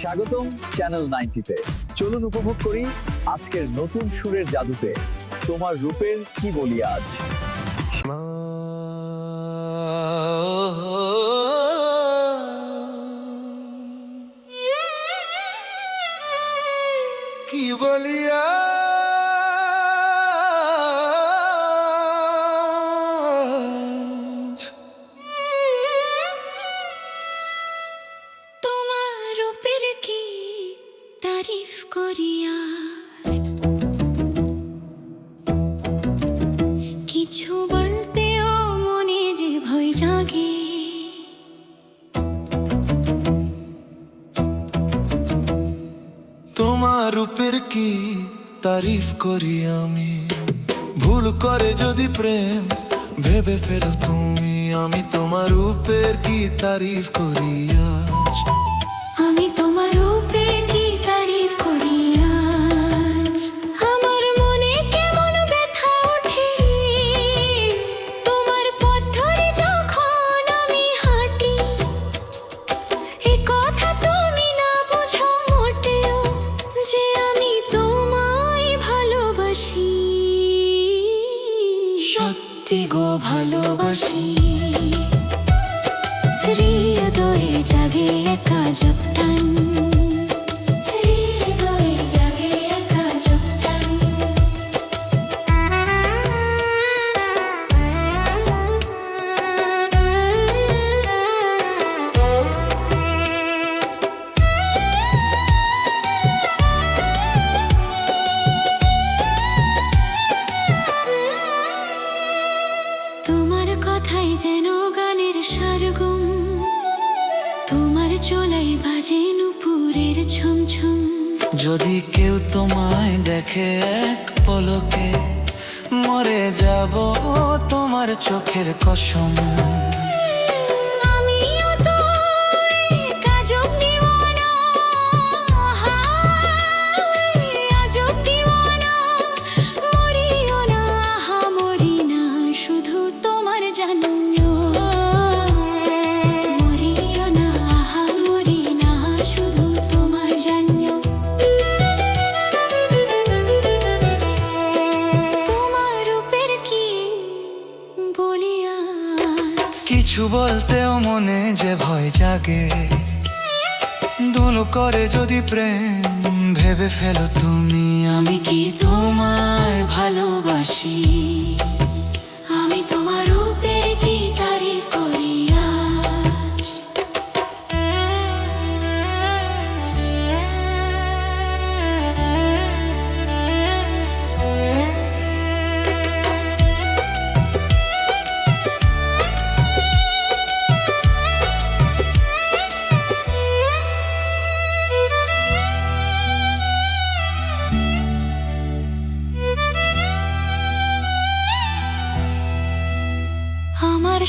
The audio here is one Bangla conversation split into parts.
স্বাগতম চ্যানেল নাইনটিতে। চলুন উপভোগ করি আজকের নতুন সুরের জাদুতে। তোমার রূপের কি বলি আজ? কি বলিয়া করিয়া কিছু বলতেও মনে যে ভয় জাগে। তোমার রূপের কি তারিফ করি আমি? ভুল করে যদি প্রেম ভেবে ফেলো তুমি আমি তোমার রূপের কি তারিফ করি আজ? আমি তোমার সত্যি গো ভালোবাসি। হৃদয়ে জাগে একা জপটান যদি কেউ তোমায় দেখে এক পলকে মরে যাব তোমার চোখের কসম। কিছু বলতেও মনে যে ভয় জাগে। দুলো করে যদি প্রেম ভেবে ফেলো তুমি, আমি কি তোমায় ভালোবাসি?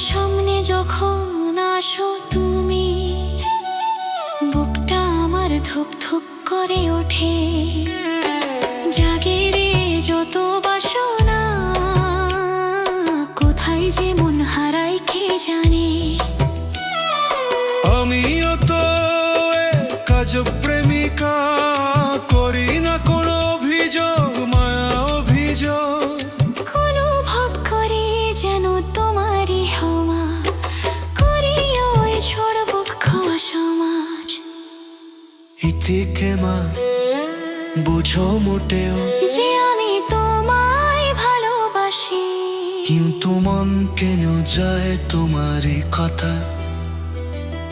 সামনে যখন আসো তুমি, বুকটা আমার ধুপ ধুপ করে ওঠে। জাগে রে যত বাসনা, কোথায় যে মন হারাই কে জানে? ইতিকে মা বুঝো মোটেও। যে আমি তোমায় ভালোবাসি। কিন্তু মন কেন যায় তোমারই কথা?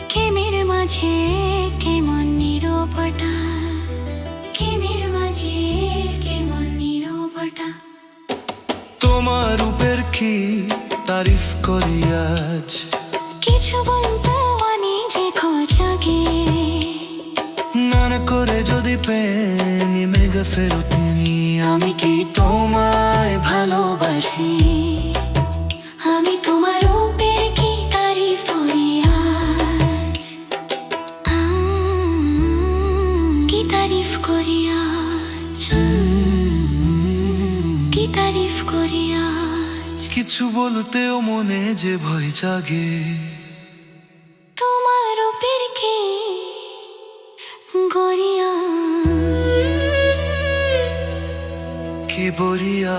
কেমের মাঝে কেমন নিরবটা কেমের মাঝে কেমন নীরবটা তোমার রূপের কি তারিফ করি আজ? করে যদি প্রেমী মেঘে ফেরো আমি কি তোমায় ভালোবাসি? আমি তোমার কি তারিফ করি আজ? উম, কি তারিফ করি আজ? কি তারিফ করি আজ? কিছু বলতেও মনে যে ভয় জাগে। বরিয়া